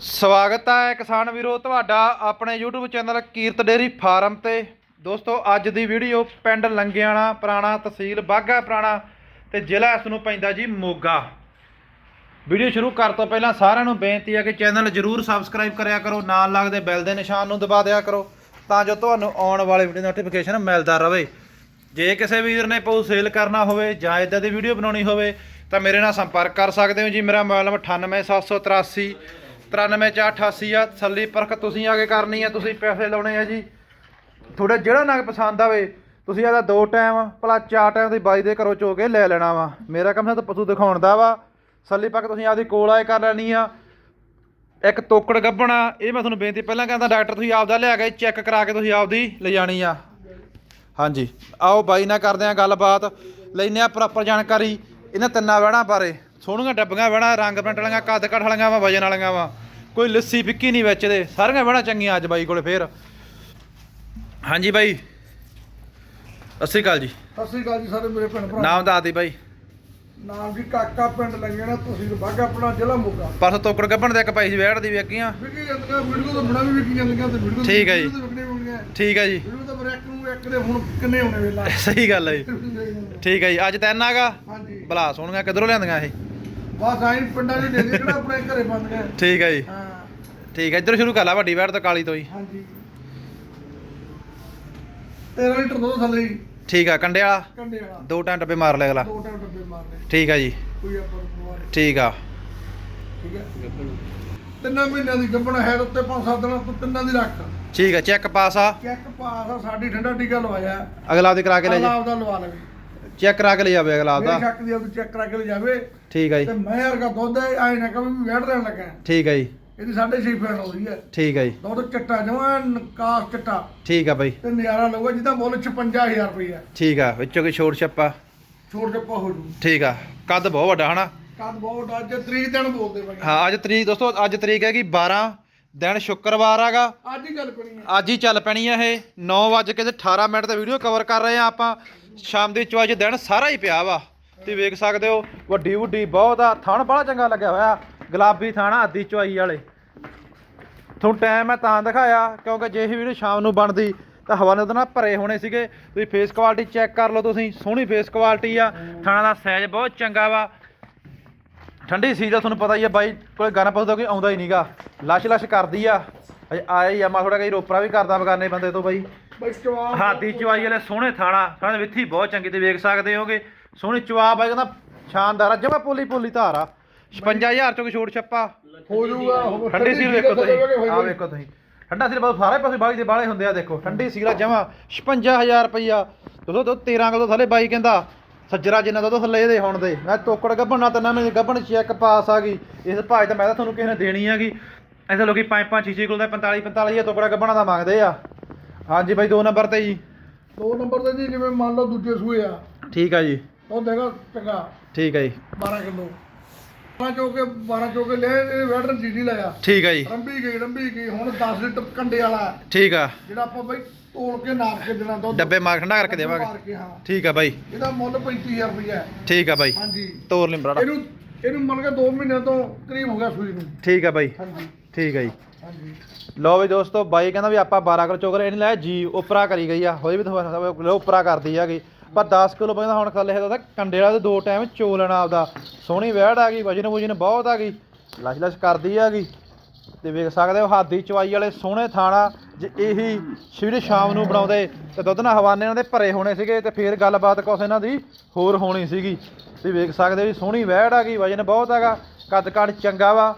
ਸਵਾਗਤ ਹੈ ਕਿਸਾਨ ਵੀਰੋ, ਤੁਹਾਡਾ ਆਪਣੇ YouTube channel Kirat dairy farm ਤੇ। ਦੋਸਤੋ, ਅੱਜ ਦੀ ਵੀਡੀਓ ਪਿੰਡ ਲੰਗਿਆਣਾ, ਪੁਰਾਣਾ ਤਹਿਸੀਲ ਬਾਗਾ ਪੁਰਾਣਾ ਤੇ ਜ਼ਿਲ੍ਹਾ ਇਸ ਨੂੰ ਪੈਂਦਾ ਜੀ ਮੋਗਾ। ਵੀਡੀਓ ਸ਼ੁਰੂ ਕਰਨ ਤੋਂ ਪਹਿਲਾਂ ਸਾਰਿਆਂ ਨੂੰ ਬੇਨਤੀ ਹੈ ਕਿ ਚੈਨਲ ਜਰੂਰ ਸਬਸਕ੍ਰਾਈਬ ਕਰਿਆ ਕਰੋ, ਨਾਲ ਲੱਗਦੇ ਬੈਲ ਦੇ ਨਿਸ਼ਾਨ ਨੂੰ ਦਬਾ ਦਿਆ ਕਰੋ, ਤਾਂ ਜੋ ਤੁਹਾਨੂੰ ਆਉਣ ਵਾਲੇ ਵੀਡੀਓ ਨੋਟੀਫਿਕੇਸ਼ਨ ਮਿਲਦਾ ਰਹੇ। ਜੇ ਕਿਸੇ ਵੀਰ ਨੇ ਪਊ ਸੇਲ ਕਰਨਾ ਹੋਵੇ ਜਾਂ ਇਦਾਂ ਦੀ ਵੀਡੀਓ ਬਣਾਉਣੀ ਹੋਵੇ ਤਾਂ ਮੇਰੇ ਨਾਲ ਸੰਪਰਕ ਕਰ ਸਕਦੇ ਹੋ ਜੀ। ਮੇਰਾ ਮੋਬਾਈਲ ਨੰਬਰ 98783 93488 ਆ। ਥੱਲੀ ਪਰਖ ਤੁਸੀਂ ਆ ਕੇ ਕਰਨੀ ਆ, ਤੁਸੀਂ ਪੈਸੇ ਲਾਉਣੇ ਆ ਜੀ। ਤੁਹਾਡਾ ਜਿਹੜਾ ਨਗ ਪਸੰਦ ਆਵੇ, ਤੁਸੀਂ ਆਦਾ ਦੋ ਟਾਈਮ ਭਲਾ ਚਾਰ ਟਾਈਮ ਤੁਸੀਂ ਬਾਈ ਦੇ ਘਰੋਂ ਚੋ ਕੇ ਲੈ ਲੈਣਾ ਵਾ। ਮੇਰਾ ਕੰਮ ਤਾਂ ਪਸ਼ੂ ਦਿਖਾਉਣ ਦਾ ਵਾ। ਸੱਲੀ ਪੱਕ ਤੁਸੀਂ ਆਪਦੀ ਕੋਲ ਆਏ ਕਰ ਲੈਣੀ ਆ। ਇੱਕ ਤੋਕੜ ਗੱਭਣਾ, ਇਹ ਮੈਂ ਤੁਹਾਨੂੰ ਬੇਨਤੀ ਪਹਿਲਾਂ ਕਹਿੰਦਾ, ਡਾਕਟਰ ਤੁਸੀਂ ਆਪਦਾ ਲਿਆ ਕੇ ਚੈੱਕ ਕਰਾ ਕੇ ਤੁਸੀਂ ਆਪਦੀ ਲੈ ਜਾਣੀ ਆ। ਹਾਂਜੀ। ਆਓ ਬਾਈ ਨਾਲ ਕਰਦੇ ਆ ਗੱਲਬਾਤ। ਲੈਨੇ ਆ ਪ੍ਰੋਪਰ ਜਾਣਕਾਰੀ। ਇਹਨਾਂ ਤਿੰਨਾਂ ਵਹਿਣਾ ਬਾਰੇ। ਸੋਹਣੀਆਂ ਡੱਬੀਆਂ ਵਹਿਣਾ ਰੰਗ ਪ੍ਰਿੰਟ ਵਾਲੀਆਂ ਕੱਦ ਕੱਠ ਵਾਲੀਆਂ ਵਾ ਵਜਨ ਵਾਲੀਆਂ ਵਾ। ਕੋਈ ਲੱਸੀ ਫਿੱਕੀ ਨਹੀਂ ਵਿੱਚ ਦੇ। ਸਾਰੀਆਂ ਵਹਿਣਾ ਚੰਗੀਆਂ ਅੱਜ ਬਾਈ ਕੋਲੇ ਫੇਰ। ਹਾਂਜੀ ਬਾਈ। ਸਤਿ ਸ਼੍ਰੀ ਅਕਾਲ ਜੀ। ਸਤਿ ਸ੍ਰੀ ਅਕਾਲ ਜੀ ਸਾਰੇ ਮੇਰੇ ਭੈਣ ਭਰਾ। ਨਾਮ ਦੱਸ ਦੀ ਬਾਈ। ਨਾਮ ਜੀ ਕਾਕਾ ਪਿੰਡ ਲੰਗਣਾ ਤੁਸੀਂ ਬਾਗਾ ਆਪਣਾ ਜ਼ਿਲ੍ਹਾ ਮੋਗਾ। ਪਰਸੋਂ ਤੋਕੜ ਗੱਭਣ ਦੇ ਇੱਕ ਪਾਈ ਸੀ ਵਿਹੜ ਦੀ ਵੇਖੀਆਂ ਵਿਕੀ ਜਾਂਦੀਆਂ ਵੀਡੀਓ ਤਾਂ ਬਣਾ ਵੀ ਵਿਕੀ ਜਾਂਦੀਆਂ ਤੇ ਵੀਡੀਓ ਠੀਕ ਹੈ ਜੀ। ਹੋਣਗੀਆਂ ਠੀਕ ਹੈ ਜੀ। ਵੀਡੀਓ ਤਾਂ ਪਰ ਇੱਕ ਨੂੰ ਇੱਕ ਦੇ ਹੁਣ ਕਿੰਨੇ ਹੋਣੇ ਵੇਲਾ? ਸਹੀ ਗੱਲ ਹੈ ਜੀ। ਠੀਕ ਹੈ ਜੀ। ਅੱਜ ਤਿੰਨ ਆਗਾ? ਹਾਂਜੀ। ਭਲਾ ਸੋਹਣੀਆਂ ਕਿੱਧਰੋਂ ਲਿਆਂਦੀਆਂ ਇਹ? ਬਸ ਆਈ ਪਿੰਡਾਂ ਦੇ ਦੇ ਦੇ ਕਿਹੜਾ ਆਪਣੇ ਘਰੇ ਬੰਦ ਗਏ ਠੀਕ ਹੈ ਜੀ। ਹਾਂ। ਠੀਕ ਹੈ ਇੱਧਰ ਸ਼ੁਰੂ ਕਰ ਲਾ ਵੱਡੀ ਵਿਹੜ ਤੋਂ ਕਾਲੀ ਤੋਂ ਹੀ ਹਾਂਜੀ। 13 ਲੀਟਰ ਦੁੱਧ ਥੱਲੇ ਹੀ ਠੀਕ ਆ ਕੰਡੇ ਵਾਲਾ? ਕੰਡੇ ਵਾਲਾ। ਦੋ ਟਾਂ ਡੱਬੇ ਮਾਰ ਲਿਆ ਅਗਲਾ। ਦੋ ਟਾਈਮ ਡੱਬੇ ਮਾਰਨੇ ਠੀਕ ਆ ਜੀ। ਕੋਈ ਆਪਾਂ ਠੀਕ ਆ। ਠੀਕ ਹੈ ਤਿੰਨਾਂ ਮਹੀਨਿਆਂ ਦੀ ਗੱਭਣਾ ਹੈ ਉੱਤੇ ਪੰਜ ਸੱਤ ਦਿਨਾਂ ਤੋਂ ਤਿੰਨਾਂ ਦੀ ਰੱਖ। ਠੀਕ ਆ ਚੈੱਕ ਪਾਸ ਆ। ਚੈੱਕ ਪਾਸ ਆ ਸਾਡੀ ਠੰਡਾ ਟੀਕਾ ਲਵਾਇਆ ਅਗਲਾ ਆਪਦੇ ਕਰਾ ਕੇ ਲੈ ਜਾ ਆਪਦਾ ਲਵਾ ਲਵੇ। ਚੈੱਕ ਕਰਾ ਕੇ ਲੈ ਜਾਵੇ ਅਗਲਾ ਮੇਰੇ ਆਪਦਾ ਸ਼ੱਕ ਦੀ ਉਹ ਚੈੱਕ ਕਰਾ ਕੇ ਲੈ ਜਾਵੇ। ਠੀਕ ਆ ਤੇ ਜੀ ਮੈਂ ਵਰਗਾ ਦੁੱਧ ਹੈ ਆਏ ਨਾ ਕभी ਵੀ ਵੜ ਰਹਿਣ ਲੱਗਾ ਠੀਕ ਆ ਜੀ। ਇਹਦੀ 6.5 ਫੈਨ ਆਉਂਦੀ ਹੈ ਠੀਕ ਆ ਜੀ। ਦੁੱਧ ਚਿੱਟਾ ਜਵਾਨ ਕਾਸ ਚਿੱਟਾ। ਠੀਕ ਆ ਬਾਈ। ਤੇ ਨਜ਼ਾਰਾ ਲਊਗਾ ਜਿਹਦਾ ਮੁੱਲ 56000 ਰੁਪਏ ਠੀਕ ਆ ਵਿੱਚੋਂ ਕੋਈ ਛੋੜ ਛੱਪਾ? ਛੋੜ ਕੇ ਹੋ ਜੂ। ਠੀਕ ਆ ਕੱਦ ਬਹੁਤ ਵੱਡਾ ਹਨਾ। ਕੱਦ ਬਹੁਤ ਅੱਜ ਤਰੀਕ ਦਿਨ ਬੋਲਦੇ ਬਣੇ ਹਾਂ ਅੱਜ ਤਰੀਕ ਦੋਸਤੋ ਅੱਜ ਤਰੀਕ ਹੈਗੀ 12 ਦਿਨ ਸ਼ੁੱਕਰਵਾਰ ਹੈਗਾ। ਅੱਜ ਹੀ ਗੱਲ ਕਰੀ ਹੈ। ਅੱਜ ਹੀ ਚੱਲ ਪੈਣੀ ਆ ਇਹ। 9 ਵਜੇ ਕੇ ਤੇ 18 ਮਿੰਟ ਤੇ ਵੀਡੀਓ ਕਵਰ ਕਰ ਰਹੇ ਆ ਆਪਾਂ। ਸ਼ਾਮ ਦੀ ਚੁਆਜ ਦਿਨ ਸਾਰਾ ਹੀ ਪਿਆ ਵਾ। ਤੁਸੀਂ ਵੇਖ ਸਕਦੇ ਹੋ ਵੱਡੀ ਵੱਡੀ ਬਹੁਤ ਆ। ਥਣ ਬੜਾ ਚੰਗਾ ਲੱਗਿਆ ਹੋਇਆ। ਗੁਲਾਬੀ ਥਾਣਾ ਅੱਧੀ ਚੁਆਈ ਵਾਲੇ। ਤੁਹਾਨੂੰ ਟਾਈਮ ਮੈਂ ਤਾਂ ਦਿਖਾਇਆ ਕਿਉਂਕਿ ਜੇ ਇਹ ਵੀਡੀਓ ਸ਼ਾਮ ਨੂੰ ਬਣਦੀ ਤਾਂ ਹਵਾਨੇ ਉਹਦੇ ਨਾਲ ਭਰੇ ਹੋਣੇ ਸੀਗੇ। ਤੁਸੀਂ ਫੇਸ ਕੁਆਲਿਟੀ ਚੈੱਕ ਕਰ ਲਓ ਤੁਸੀਂ। ਸੋਹਣੀ ਫੇਸ ਕੁਆਲਿਟੀ ਆ। ਥਾਣਾ ਦਾ ਸਾਈਜ਼ ਬਹੁਤ ਚੰਗਾ ਵਾ। ਠੰਡੀ ਸੀ ਦਾ ਤੁਹਾਨੂੰ ਪਤਾ ਹੀ ਆ ਬਾਈ ਕੋਲੇ ਗਾਣਾ ਪਾਉਂਦਾ ਕੋਈ ਆਉਂਦਾ ਹੀ ਨਹੀਂਗਾ ਲਸ਼ ਲਸ਼ ਕਰਦੀ ਆ। ਅਜੇ ਆਇਆ ਹੀ ਆ ਮੈਂ ਥੋੜਾ ਕਈ ਰੋਪਰਾ ਵੀ ਕਰਦਾ ਬਗਾਨੇ ਬੰਦੇ ਤੋਂ ਬਾਈ। ਹਾਦੀ ਚਵਾਈ ਵਾਲੇ ਸੋਹਣੇ ਥਾਣਾ ਥਾਣਾ ਵਿੱਥੀ ਬਹੁਤ ਚੰਗੀ ਤੇ ਵੇਖ ਸਕਦੇ ਹੋਗੇ। ਸੋਹਣੀ ਚਵਾ ਬਾਈ ਕਹਿੰਦਾ ਸ਼ਾਨਦਾਰ ਆ ਜਮਾ ਪੋਲੀ ਪੋਲੀ ਧਾਰ ਆ। 55000 ਚੋਂ ਕੋਈ ਛੋੜ ਛੱਪਾ। ਹੋ ਜਾਊਗਾ ਠੰਡੀ ਸੀਲ ਵੇਖੋ ਤੁਸੀਂ। ਆ। ਵੇਖੋ ਤੁਸੀਂ। ਠੰਡਾ ਸੀਲ ਬਹੁਤ ਸਾਰੇ ਪਾਸੇ ਬਾਈ ਦੇ ਬਾਲੇ ਹੁੰਦੇ ਆ ਦੇਖੋ। ਠੰਡੀ ਸੀਲ ਆ ਜਮਾ 56000 ਰੁਪਈਆ। ਦੋਸਤੋ ਦੋ 13 ਕਿਲੋ ਥੱਲੇ ਬਾਈ ਕਹਿੰਦਾ। ਸੱਜਰਾ ਜਿੰਨਾ ਦੁੱਧ ਥੱਲੇ ਇਹਦੇ ਹੁਣ ਦੇ। ਮੈਂ ਤੋਕੜ ਗੱਭਣ ਨਾ ਤਿੰਨਾਂ ਮਹੀਨੇ ਗੱਭਣ ਚੈੱਕ ਪਾਸ ਆ ਗਈ। ਇਸ ਭਾਜ ਤਾਂ ਮੈਂ ਤਾਂ ਤੁਹਾਨੂੰ ਕਿਸੇ ਨੇ ਦੇਣੀ ਹੈਗੀ ਐਸੇ ਲੋਕੀ 5 5 6 6 ਕਿਲੋ ਦਾ 45 45 ਤੋਕੜਾ ਗੱਭਣਾ ਦਾ ਮੰਗਦੇ ਆ। ਹਾਂਜੀ ਬਾਈ ਦੋ ਨੰਬਰ ਤੇ ਜੀ। ਦੋ ਨੰਬਰ ਤੇ ਜੀ ਜਿਵੇਂ ਮੰਨ ਲਓ ਦੂਜੇ ਸੂਏ ਆ। ਠੀਕ ਆ ਜੀ। ਉਹ ਦੇਗਾ ਚੰਗਾ। ਠੀਕ ਆ ਜੀ। 12 ਕਿਲੋ। 12 ਚੋਕੇ 12 ਚੋਕੇ ਲੈ ਇਹ ਵੈਡਰ ਜੀਡੀ ਲਾਇਆ ਠੀਕ ਆ ਜੀ। ਰੰਬੀ ਗਈ ਰੰਬੀ ਗਈ। ਹੁਣ 10 ਲੀਟਰ ਕੰਡੇ ਵਾਲਾ। ਠੀਕ ਆ। ਜਿਹੜਾ ਆਪਾਂ ਬਈ ਤੋਲ ਕੇ ਨਾਪ ਕੇ ਦੇਣਾ ਦੁੱਧ। ਡੱਬੇ ਮਾਰ ਠੰਡਾ ਕਰਕੇ ਦੇਵਾਂਗੇ। ਮਾਰ ਕੇ ਹਾਂ। ਠੀਕ ਆ ਬਾਈ। ਇਹਦਾ ਮੁੱਲ 35000 ਰੁਪਇਆ ਹੈ। ਠੀਕ ਆ ਬਾਈ। ਹਾਂਜੀ। ਤੋਰ ਲਈ ਬਰਾੜਾ। ਇਹਨੂੰ ਇਹਨੂੰ ਮੰਨ ਕੇ 2 ਮਹੀਨਿਆਂ ਤੋਂ ਕਰੀਬ ਹੋ ਗਿਆ ਸੂਈ ਨੂੰ। ਠੀਕ ਆ ਬਾਈ। ਹਾਂਜੀ। ਠੀਕ ਆ ਜੀ। ਹਾਂਜੀ। ਲਓ ਵੀ ਦੋਸਤੋ ਬਾਈ ਕਹਿੰਦਾ ਵੀ ਆਪਾਂ 12 ਕਿਲੋ ਚੋਕਰ ਇਹਨੇ ਲਾਇਆ ਜੀ ਉਪਰਾ ਕਰੀ ਗਈ ਆ। ਹੋਈ ਵੀ ਤੁਹਾਨੂੰ ਉਪਰਾ ਕਰਦੀ ਹੈਗੀ ਪਰ 10 ਕਿਲੋ ਕਹਿੰਦਾ ਹੁਣ ਥੱਲੇ ਹੈਗਾ ਤਾਂ ਕੰਡੇ ਵਾਲਾ ਤੇ ਦੋ ਟਾਈਮ ਚੋ ਲੈਣਾ ਆਪਦਾ। ਸੋਹਣੀ ਵਹਿੜ ਆ ਗਈ ਵਜਨ ਵਜਨ ਬਹੁਤ ਆ ਗਈ। ਲਸ਼ ਲਸ਼ ਕਰਦੀ ਹੈਗੀ ਤੇ ਵੇਖ ਸਕਦੇ ਹੋ ਹਾਦੀ ਚਵਾਈ ਵਾਲੇ ਸੋਹਣੇ ਥਾਣਾ। ਜੇ ਇਹੀ ਸ਼ੀਰ ਸ਼ਾਮ ਨੂੰ ਬਣਾਉਂਦੇ ਤੇ ਦੁੱਧ ਨਾਲ ਹਵਾਨੇ ਇਹਨਾਂ ਦੇ ਭਰੇ ਹੋਣੇ ਸੀਗੇ ਤੇ ਫੇਰ ਗੱਲਬਾਤ ਕੁਛ ਇਹਨਾਂ ਦੀ ਹੋਰ ਹੋਣੀ ਸੀਗੀ। ਤੁਸੀਂ ਵੇਖ ਸਕਦੇ ਹੋ ਵੀ ਸੋਹਣੀ ਵਹਿੜ ਆ ਗਈ ਵਜਨ ਬਹੁਤ ਹੈਗਾ ਕੱਦ ਕੱਦ ਚੰਗਾ ਵਾ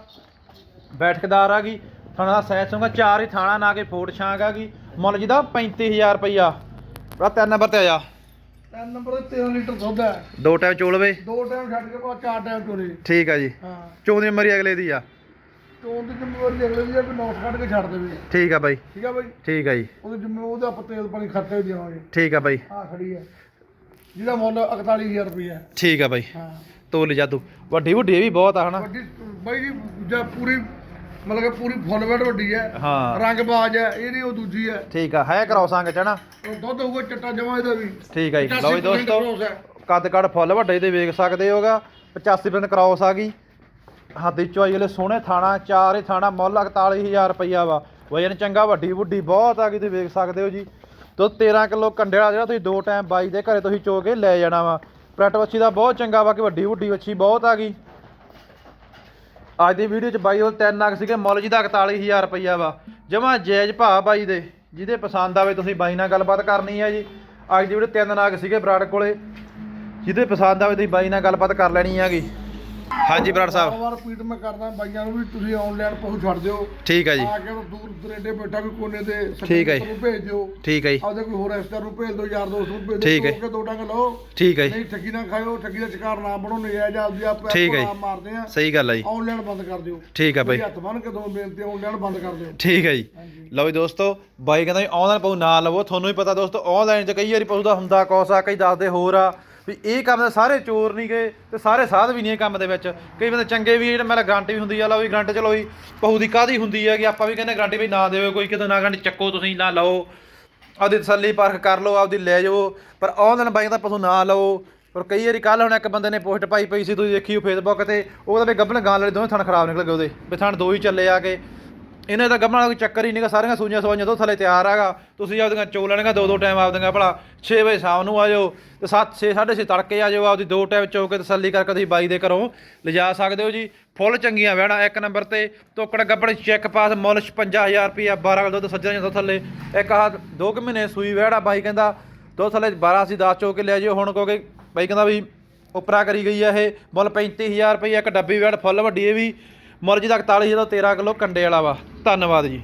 ਬੈਠਕਦਾਰ ਆ ਗਈ ਥਾਣਾ ਦਾ ਸੈਸ ਹੋਗਾ ਚਾਰ ਹੀ ਥਾਣਾ ਨਾ ਕੇ ਫੋਟ ਛਾਂਗ ਆ ਗਈ ਮੁੱਲ ਜਿਹਦਾ 35000 ਰੁਪਈਆ। ਬੜਾ ਤਿੰਨ ਨੰਬਰ ਤੇ ਆ ਜਾ। ਤਿੰਨ ਨੰਬਰ ਤੇ 13 ਲੀਟਰ ਦੁੱਧ ਹੈ। ਦੋ ਟਾਈਮ ਚੋਲਵੇ ਦੋ ਟਾਈਮ ਛੱਡ ਕੇ ਬਾਅਦ ਚਾਰ ਟਾਈਮ ਚੋਲੇ ਠੀਕ ਆ ਜੀ। ਹਾਂ। ਚੋਂ ਮਰੀ ਅਗਲੇ ਦੀ ਆ। ਚੋਣ ਦੀ ਜ਼ਿੰਮੇਵਾਰੀ ਅਗਲੇ ਦੀ ਹੈ ਕਿ ਨੋਟ ਕੱਢ ਕੇ ਛੱਡ ਦੇਵੇ। ਠੀਕ ਆ ਬਾਈ। ਠੀਕ ਆ ਬਾਈ? ਠੀਕ ਆ ਜੀ। ਉਹਦੀ ਜ਼ਿੰਮੇ ਉਹਦਾ ਆਪਾਂ ਤੇਲ ਪਾਣੀ ਖਰਚਾ ਵੀ ਦੇਵਾਂਗੇ। ਠੀਕ ਆ ਬਾਈ। ਆ ਖੜੀ ਹੈ ਜਿਹਦਾ ਮੁੱਲ 41000 ਰੁਪਏ ਹੈ ਠੀਕ ਆ ਬਾਈ। ਹਾਂ। ਤੋਲ ਜਾਦੂ। ਵੱਡੀ ਵੱਡੀ ਇਹ ਵੀ ਬਹੁਤ ਆ ਹਨਾ? ਵੱਡੀ ਬਾਈ ਜੀ ਜਾਂ ਪੂਰੀ ਮਤਲਬ ਕਿ ਪੂਰੀ ਫੁੱਲ ਵੈਟ ਵੱਡੀ ਹੈ ਹਾਂ। ਰੰਗ ਬਾਜ ਹੈ ਇਹ ਨਹੀਂ ਉਹ ਦੂਜੀ ਹੈ ਠੀਕ ਆ ਹੈ ਕਰੋਸਾਂਗ ਚ ਹਨਾ ਉਹ ਦੁੱਧ ਹੋਊਗਾ ਚਿੱਟਾ ਜਮਾ ਇਹਦਾ ਵੀ। ਠੀਕ ਆ ਜੀ ਲਓ ਜੀ 85% ਦੋਸਤੋ। cross ਹੈ। ਕੱਦ ਕੱਦ ਫੁੱਲ ਵੱਡੇ ਤੇ ਵੇਖ ਸਕਦੇ ਹੋਗਾ। 85% ਕ੍ਰਾਸ ਆ ਗਈ। ਹਾਦੀ ਚੁਆਈ ਵਾਲੇ ਸੋਹਣੇ ਥਾਣਾ, ਚਾਰ ਹੀ ਥਾਣਾ, ਮੁੱਲ 41000 ਰੁਪਈਆ ਵਾ। ਵਜਨ ਚੰਗਾ, ਵੱਡੀ ਵੱਡੀ ਬਹੁਤ ਆ ਗਈ ਤੁਸੀਂ ਵੇਖ ਸਕਦੇ ਹੋ ਜੀ। ਦੁੱਧ 13 ਕਿਲੋ ਕੰਡੇ ਵਾਲਾ ਜਿਹੜਾ ਤੁਸੀਂ ਦੋ ਟਾਈਮ ਬਾਈ ਦੇ ਘਰੇ ਤੁਸੀਂ ਚੋ ਕੇ ਲੈ ਜਾਣਾ ਵਾ। ਪ੍ਰੈਟ ਵੱਛੀ ਦਾ ਬਹੁਤ ਚੰਗਾ ਵਾ ਕਿ ਵੱਡੀ ਵੱਡੀ ਵੱਛੀ ਬਹੁਤ ਆ ਗਈ। ਅੱਜ ਦੀ ਵੀਡੀਓ ਚ ਬਾਈ ਉਹ ਤਿੰਨ ਨਗ ਸੀਗੇ, ਮੁੱਲ ਜੀ ਦਾ 41000 ਰੁਪਈਆ ਵਾ। ਜਮਾ ਜੈਜ਼ ਭਾਅ ਬਾਈ ਦੇ, ਜਿਹਦੇ ਪਸੰਦ ਆਵੇ ਤੁਸੀਂ ਬਾਈ ਨਾਲ ਗੱਲਬਾਤ ਕਰਨੀ ਹੈ ਜੀ। ਅੱਜ ਦੀ ਵੀਡੀਓ ਤਿੰਨ ਨਗ ਸੀਗੇ ਬਰਾੜ ਕੋਲੇ, ਜਿਹਦੇ ਪਸੰਦ ਆਵੇ ਤੁਸੀਂ ਬਾਈ ਨਾਲ ਗੱਲਬਾਤ ਕਰ ਲੈਣੀ ਹੈਗੀ। ਹਾਂਜੀ ਬਰਾੜ ਸਾਹਿਬ। ਵਾਰ ਰਿਪੀਟ ਮੈਂ ਕਰਦਾ ਬਾਈਆਂ ਨੂੰ ਵੀ ਤੁਸੀਂ ਆਨਲਾਈਨ ਪਹੁੰਚ ਛੱਡ ਦਿਓ। ਠੀਕ ਹੈ ਜੀ। ਆ ਕੇ ਦੂਰ ਦਰੇਡੇ ਬੈਠਾ ਵੀ ਕੋਨੇ ਤੇ ਠੀਕ ਹੈ ਜੀ। ਨੂੰ ਭੇਜ ਦਿਓ। ਠੀਕ ਹੈ ਜੀ। ਆਪਦੇ ਕੋਈ ਹੋਰ ਰਿਸ਼ਤੇਦਾਰ ਨੂੰ ਭੇਜ ਦਿਓ ਯਾਰ ਦੋਸਤ ਨੂੰ ਭੇਜ। ਦਿਓ ਕੇ ਦੋ ਡੰਗ ਲਓ। ਠੀਕ ਹੈ ਜੀ। ਨਹੀਂ ਠੱਗੀ ਨਾ ਖਾਇਓ ਠੱਗੀ ਦਾ ਸ਼ਿਕਾਰ ਨਾ ਬਣੋ ਨਜਾਇਜ਼ ਆਪਦੀ ਆਪ। ਆਪ ਮਾਰਦੇ ਆ। ਸਹੀ ਗੱਲ ਹੈ ਜੀ। ਆਨਲਾਈਨ ਬੰਦ ਕਰ ਦਿਓ। ਠੀਕ ਹੈ ਬਾਈ। ਹੱਥ ਬੰਨ ਕੇ ਦੋ ਬੇਨਤੀ ਆਨਲਾਈਨ ਬੰਦ ਕਰ ਦਿਓ। ਠੀਕ ਹੈ ਜੀ। ਲਓ ਜੀ ਦੋਸਤੋ ਬਾਈ ਕਹਿੰਦਾ ਜੀ ਆਨਲਾਈਨ ਪਾਉ ਨਾ ਲਵੋ। ਤੁਹਾਨੂੰ ਵੀ ਪਤਾ ਦੋਸਤੋ ਆਨਲਾਈਨ 'ਚ ਕਈ ਵਾਰੀ ਪਾਉ ਦਾ ਹੁੰਦਾ ਆ ਕਈ ਦੱਸਦੇ ਹੋਰ ਆ। ਵੀ ਇਹ ਕੰਮ ਦੇ ਸਾਰੇ ਚੋਰ ਨਹੀਂ ਗਏ ਤੇ ਸਾਰੇ ਸਾਧ ਵੀ ਨਹੀਂ ਇਹ ਕੰਮ ਦੇ ਵਿੱਚ। ਕਈ ਬੰਦੇ ਚੰਗੇ ਵੀ ਜਿਹੜਾ ਮੇਰਾ ਗਾਰੰਟੀ ਵੀ ਹੁੰਦੀ ਆ, ਲਓ ਵੀ ਗਰੰਟ ਚਲੋ ਵੀ ਪਹੂ ਦੀ ਕਾਦੀ ਹੁੰਦੀ ਹੈ ਕਿ ਆਪਾਂ ਵੀ ਕਹਿੰਦੇ ਗਰੰਟੀ ਵੀ ਨਾ ਦਿਓ ਕੋਈ, ਕਿਤੇ ਨਾ ਗਾਰੰਟੀ ਚੱਕੋ ਤੁਸੀਂ, ਨਾ ਲਓ। ਆਪਦੀ ਤਸੱਲੀ ਪਰਖ ਕਰ ਲਓ, ਆਪਦੀ ਲੈ ਜਾਓ, ਪਰ ਆਨਲਾਈਨ ਬਾਈਕ ਦਾ ਪਸ਼ੂ ਨਾ ਲਓ। ਪਰ ਕਈ ਵਾਰੀ ਕੱਲ ਹੁਣ ਇੱਕ ਬੰਦੇ ਨੇ ਪੋਸਟ ਪਾਈ ਪਈ ਸੀ, ਤੁਸੀਂ ਦੇਖੀ ਫੇਸਬੁੱਕ ਤੇ ਉਹਦਾ ਵੀ ਗੱਬਣ ਗਾਂ ਵਾਲੇ ਦੋਵੇਂ ਥਣ ਖਰਾਬ ਨਿਕਲ ਗਏ ਉਹਦੇ, ਵੀ ਥਣ ਦੋ ਹੀ ਚੱਲੇ ਆ ਕੇ। ਇਹਨਾਂ ਦਾ ਗੱਬਣ ਵਾਲਾ ਕੋਈ ਚੱਕਰ ਹੀ ਨਹੀਂਗਾ ਸਾਰੀਆਂ ਸੂਈਆਂ ਸਵਾਈਆਂ ਤੋਂ ਥੱਲੇ ਤਿਆਰ ਹੈਗਾ। ਤੁਸੀਂ ਆਪਦੀਆਂ ਚੋ ਲੈਣੀਆਂ ਦੋ ਦੋ ਟਾਈਮ ਆਪਦੀਆਂ ਭਲਾ 6 ਵਜੇ ਸ਼ਾਮ ਨੂੰ ਆ ਜਾਓ ਤੇ 7 6 6:30 ਤੜਕੇ ਆ ਜਾਓ, ਆਪਦੀ ਦੋ ਟਾਈਮ ਚੋ ਕੇ ਤਸੱਲੀ ਕਰਕੇ ਤੁਸੀਂ ਬਾਈ ਦੇ ਘਰੋਂ ਲਿਜਾ ਸਕਦੇ ਹੋ ਜੀ। ਫੁੱਲ ਚੰਗੀਆਂ ਵਹਿਣਾ ਇੱਕ ਨੰਬਰ ਤੇ, ਤੋਕੜ ਗੱਬੜ ਚੈੱਕ ਪਾਸ ਮੁੱਲ 55000 ਰੁਪਿਆ 12 ਕਿਲੋ ਦੁੱਧ ਸੱਜਣਾ ਜਾਂਦਾ ਥੱਲੇ। ਇੱਕ ਹੱਥ ਦੋ ਕੁ ਮਹੀਨੇ ਸੂਈ ਵਹਿੜਾ ਬਾਈ ਕਹਿੰਦਾ, ਦੋ ਥੱਲੇ 12 ਅਸੀਂ 10 ਚੋ ਕੇ ਲੈ ਜਿਓ ਹੁਣ ਕਿਉਂਕਿ ਬਾਈ ਕਹਿੰਦਾ ਵੀ ਉਪਰਾ ਕਰੀ ਗਈ ਆ ਇਹ, ਮੁੱਲ 35000 ਰੁਪਏ ਇੱਕ ਡੱਬੀ ਵੈੜ ਫੁੱਲ ਵੱਡੀ ਇਹ ਵੀ। ਮੁੱਲ ਜੀ ਦਾ 41000 ਤੋਂ 13 ਕਿਲੋ ਕੰਡੇ ਵਾਲਾ ਵਾ। ਧੰਨਵਾਦ ਜੀ।